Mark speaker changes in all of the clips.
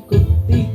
Speaker 1: പാമ്പായി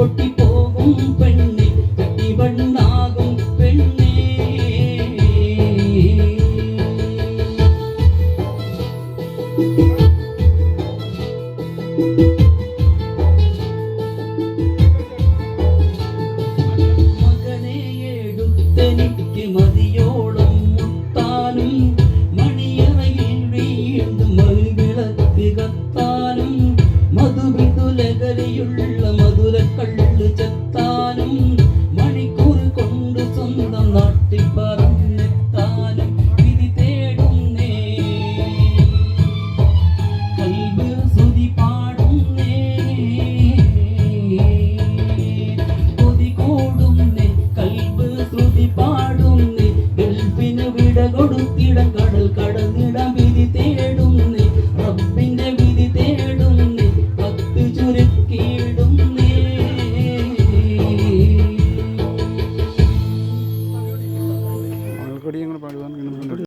Speaker 1: கொட்டி போகும் பெண்ணே கட்டி வண்ணாகும் பெண்ணே. மகனே எடுத்த நிக்கு மதியோடும் முத்தானும் மணியறையில் வீழ்ந்து மகிழத்து கத்தான்